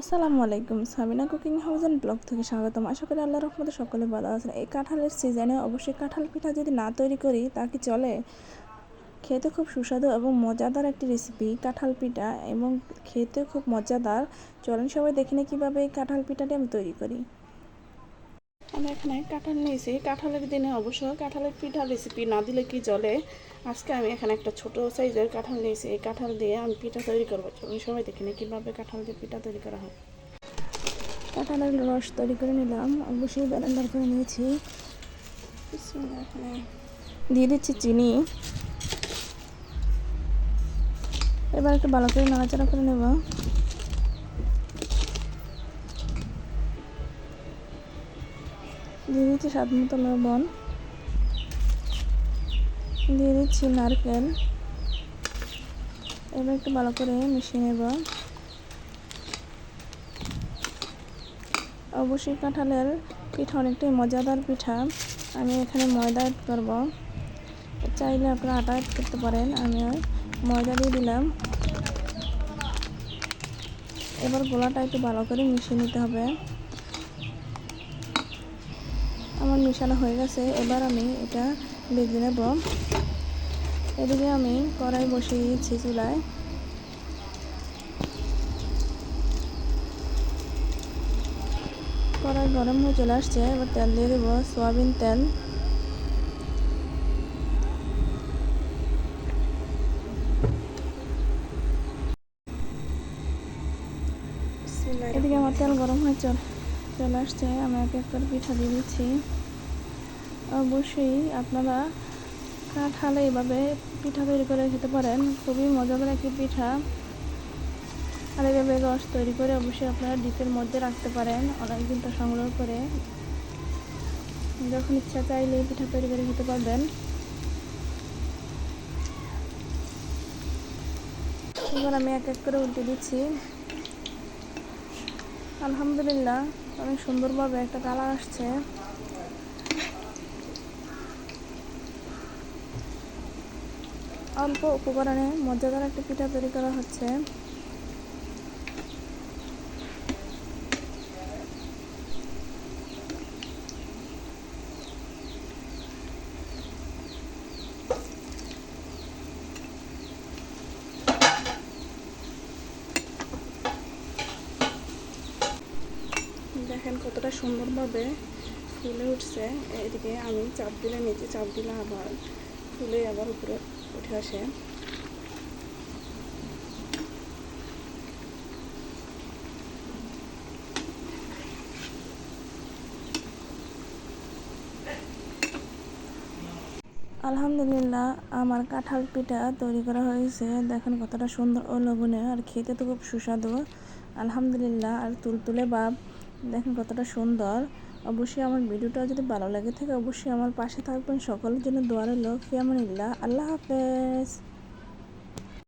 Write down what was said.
আসসালামু আলাইকুম Sabina cooking house and blog থেকে স্বাগতম। আশা করি আল্লাহ রহমতে সকলে ভালো আছেন। এই কাঁঠালের সিজনে অবশ্যই কাঁঠাল পিঠা যদি না তৈরি করি, তা কি চলে? খেতে খুব সুস্বাদু এবং মজাদার একটি রেসিপি কাঁঠাল পিঠা এবং খেতে খুব মজাদার। চলেন সবাই দেখে নিই কীভাবে এই কাঁঠাল পিঠাটি আমি তৈরি করি। আমি এখানে কাঁঠাল নিয়েছি। কাঁঠালের দিনে অবশ্য কাঁঠালের পিঠা রেসিপি না দিলে কি চলে? আজকে আমি এখানে একটা ছোট সাইজের কাঁঠাল নিয়েছি। এই কাঁঠাল দিয়ে আমি পিঠা তৈরি করব। সবাই দেখে নিই কীভাবে কাঁঠাল দিয়ে পিঠা তৈরি করা হয়। কাঁঠালের রস তৈরি করে নিলাম। অবশ্যই ব্যালেন্ডার করে নিয়েছি। এখানে দিয়ে দিচ্ছি চিনি। এবার একটু ভালো করে নাড়াচাড়া করে নেব। দিয়ে দিচ্ছি স্বাদ মতো লবণ দিয়ে দিচ্ছি নারকেল। এবার একটু ভালো করে মিশিয়ে নেব। অবশ্যই কাঁঠালের পিঠা অনেকটাই মজাদার পিঠা। আমি এখানে ময়দা অ্যাড করব। চাইলে আপনারা আটা অ্যাড করতে পারেন, আমি ময়দা দিয়ে দিলাম। এবার গোলাটা একটু ভালো করে মিশিয়ে নিতে হবে। আমার মিশানো হয়ে গেছে। এবার আমি এটা ভেজে নেব। এদিকে আমি কড়াই বসিয়ে দিচ্ছি চুলায়। কড়াই গরম হয়ে চলে আসছে। এবার তেল দিয়ে দেবো সয়াবিন তেল। এদিকে আমার তেল গরম হয়ে চল, চলে আসছে। আমি এক এক পিঠা দিয়ে দিচ্ছি। অবশ্যই আপনারা কাঁঠালে এইভাবে পিঠা তৈরি করে খেতে পারেন। খুবই মজাদার একটি পিঠা। আর এইভাবে রস তৈরি করে অবশ্যই আপনারা ডিপের মধ্যে রাখতে পারেন অনেক দিনটা সংগ্রহ করে। যখন ইচ্ছা চাইলে পিঠা তৈরি করে খেতে পারবেন। এবার আমি এক এক করে উল্টে দিচ্ছি। আলহামদুলিল্লাহ, অনেক সুন্দরভাবে একটা কালার আসছে। অল্প উপকরণে মজাদার একটা পিঠা তৈরি করা হচ্ছে। দেখেন কতটা সুন্দরভাবে ফুলে উঠছে। এদিকে আমি চাপ দিলে নিচে চাপ দিলে আবার। ফুলে আবার উপরে উঠে আসে। আলহামদুলিল্লাহ, আমার কাঁঠাল পিঠা তৈরি করা হয়েছে। দেখেন কতটা সুন্দর ও লবণে, আর খেতে তো খুব সুস্বাদু। আলহামদুলিল্লাহ, আর তুলতুলে বাপ, দেখেন কতটা সুন্দর। অবশ্যই আমার ভিডিওটা যদি ভালো লাগে থাকে, অবশ্যই আমার পাশে থাকবেন। সকলের জন্য দোয়ারে লোক ফিয়ামানিল্লাহ। আল্লাহ হাফেজ।